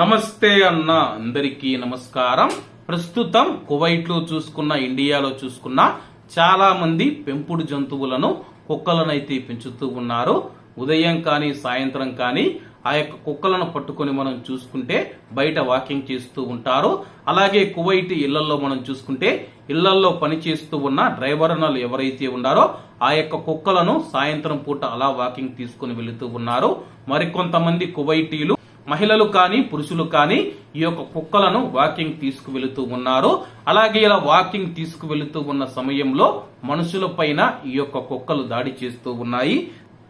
నమస్తే అన్న అందరికీ నమస్కారం. ప్రస్తుతం కువైట్లో చూసుకున్న ఇండియాలో చూసుకున్న చాలా మంది పెంపుడు జంతువులను కుక్కలనైతే పెంచుతూ ఉన్నారు. ఉదయం కానీ సాయంత్రం కానీ ఆ యొక్క కుక్కలను పట్టుకొని మనం చూసుకుంటే బయట వాకింగ్ చేస్తూ ఉంటారు. అలాగే కువైట్ ఇళ్ళలో మనం చూసుకుంటే ఇళ్ళలో పనిచేస్తూ ఉన్న డ్రైవర్ అన్నలు ఎవరైతే ఉన్నారో ఆ యొక్క కుక్కలను సాయంత్రం పూట అలా వాకింగ్ తీసుకుని వెళుతూ ఉన్నారు. మరికొంతమంది కువైటీలు మహిళలు కానీ పురుషులు కానీ ఈ యొక్క కుక్కలను వాకింగ్ తీసుకువెళుతూ ఉన్నారు. అలాగే ఇలా వాకింగ్ తీసుకువెళుతూ ఉన్న సమయంలో మనుషుల పైన ఈ యొక్క కుక్కలు దాడి చేస్తూ ఉన్నాయి.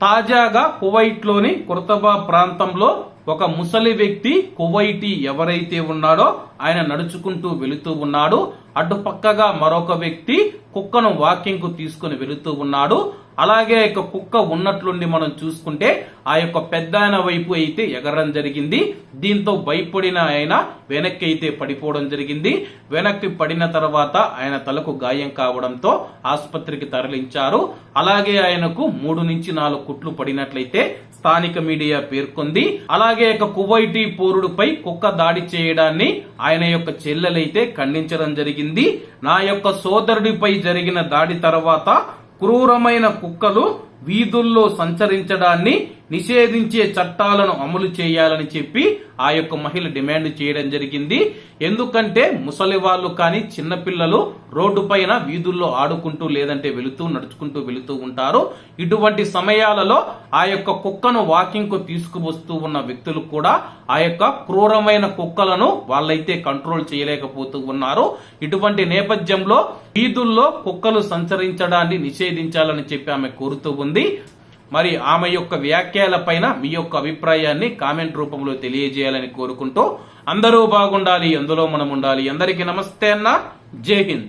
తాజాగా కువైట్లోని కుర్తబా ప్రాంతంలో ఒక ముసలి వ్యక్తి కువైటి ఎవరైతే ఉన్నాడో ఆయన నడుచుకుంటూ వెళుతూ ఉన్నాడు. అటుపక్కగా మరొక వ్యక్తి కుక్కను వాకింగ్కు తీసుకుని వెళుతూ ఉన్నాడు. అలాగే యొక్క కుక్క ఉన్నట్లుండి మనం చూసుకుంటే ఆ యొక్క పెద్ద ఆయన వైపు అయితే ఎగరడం జరిగింది. దీంతో భయపడిన ఆయన వెనక్కి అయితే పడిపోవడం జరిగింది. వెనక్కి పడిన తర్వాత ఆయన తలకు గాయం కావడంతో ఆసుపత్రికి తరలించారు. అలాగే ఆయనకు మూడు నుంచి నాలుగు కుట్లు పడినట్లయితే స్థానిక మీడియా పేర్కొంది. అలాగే యొక్క కువైటీ పౌరుడిపై కుక్క దాడి చేయడాన్ని ఆయన యొక్క చెల్లెలైతే ఖండించడం జరిగింది. నా యొక్క సోదరుడిపై జరిగిన దాడి తర్వాత క్రూరమైన కుక్కలు వీధుల్లో సంచరించడాన్ని నిషేధించే చట్టాలను అమలు చేయాలని చెప్పి ఆ యొక్క మహిళ డిమాండ్ చేయడం జరిగింది. ఎందుకంటే ముసలి వాళ్ళు కానీ చిన్నపిల్లలు రోడ్డు పైన వీధుల్లో ఆడుకుంటూ లేదంటే వెళుతూ నడుచుకుంటూ వెళుతూ ఉంటారు. ఇటువంటి సమయాలలో ఆ యొక్క కుక్కను వాకింగ్కు తీసుకువస్తూ ఉన్న వ్యక్తులు కూడా ఆ యొక్క క్రూరమైన కుక్కలను వాళ్ళైతే కంట్రోల్ చేయలేకపోతూ ఉన్నారు. ఇటువంటి నేపథ్యంలో వీధుల్లో కుక్కలు సంచరించడాన్ని నిషేధించాలని చెప్పి ఆమె కోరుతూ ఉంది. మరి ఆమె యొక్క వ్యాఖ్యలపైన మీ యొక్క అభిప్రాయాన్ని కామెంట్ రూపంలో తెలియజేయాలని కోరుకుంటూ అందరూ బాగుండాలి అందులో మనం ఉండాలి. అందరికీ నమస్తే అన్న. జై హింద్.